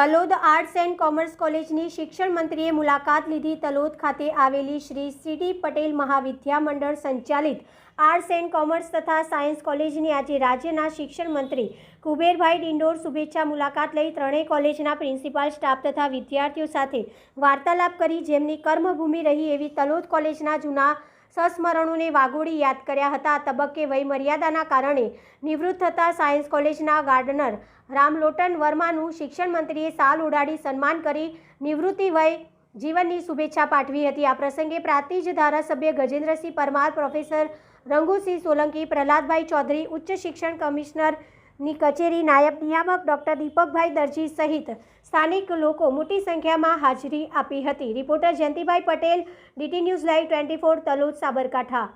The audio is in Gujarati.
તલોદ આર્ટ્સ એન્ડ કોમર્સ કોલેજની શિક્ષણ મંત્રીએ મુલાકાત લીધી. તલોદ ખાતે આવેલી શ્રી સીડી પટેલ મહાવિદ્યા મંડળ સંચાલિત આર્ટ્સ એન્ડ કોમર્સ તથા સાયન્સ કોલેજની આજે રાજ્યના શિક્ષણ મંત્રી કુબેરભાઈ ડિંડોર શુભેચ્છા મુલાકાત લઈ ત્રણેય કોલેજના પ્રિન્સિપાલ સ્ટાફ તથા વિદ્યાર્થીઓ સાથે વાર્તાલાપ કરી. જેમની કર્મભૂમિ રહી એવી તલોદ કોલેજના જૂના સંસ્મરણોને વાગોળી યાદ કર્યા હતા. આ તબક્કે વયમર્યાદાના કારણે નિવૃત્ત થતા સાયન્સ કોલેજના ગાર્ડનર રામલોટન વર્માનું શિક્ષણ મંત્રીએ સાલ ઉડાડી સન્માન કરી નિવૃત્તિ વય જીવનની શુભેચ્છા પાઠવી હતી. આ પ્રસંગે પ્રાંતિજ ધારાસભ્ય ગજેન્દ્રસિંહ પરમાર, પ્રોફેસર રંગુસિંહ સોલંકી, પ્રહલાદભાઈ ચૌધરી, ઉચ્ચ શિક્ષણ કમિશનરની કચેરી નાયબ નિયામક ડોક્ટર દીપકભાઈ દરજી સહિત સ્થાનિક લોકો મોટી સંખ્યામાં હાજરી આપી હતી. Reporter Jayantibhai Patel, DT news live twenty four Talod Sabarkantha.